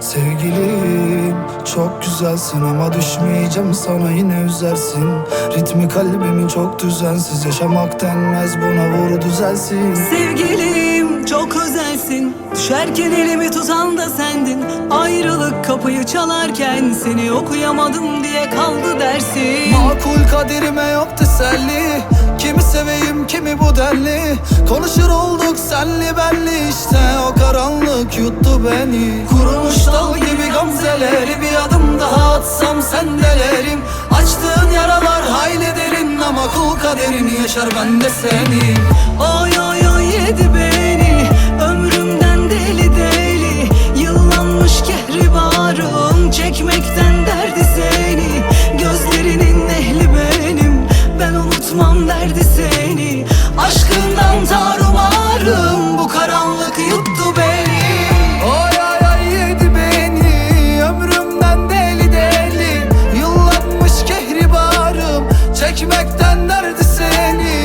Sevgilim çok güzelsin ama düşmeyeceğim sana yine üzersin. Ritmi kalbimin çok düzensiz yaşamak denmez buna vur düzelsin. Sevgilim çok özelsin. Düşerken elimi tutan da sendin. Ayrılık kapıyı çalarken Seni okuyamadım diye dersin Makul kaderime yok teselli. Kimi seveyim kimi bu denli Konuşur olduk senli benli. İşte O karanlık yuttu beni. Kurumuş dal gibi gamzeleri Bir adım daha atsam sendelerim Açtığın yaralar hayli derin Ama kul kaderini yaşar ben de seni Oy oy anlatmam derdi seni. Aşkından tarumarım bu karanlık yuttu beni. Oy oy oy yedi beni. Ömrümden deli deli. Yıllanmış kehribarım. Çekmekten derdi seni.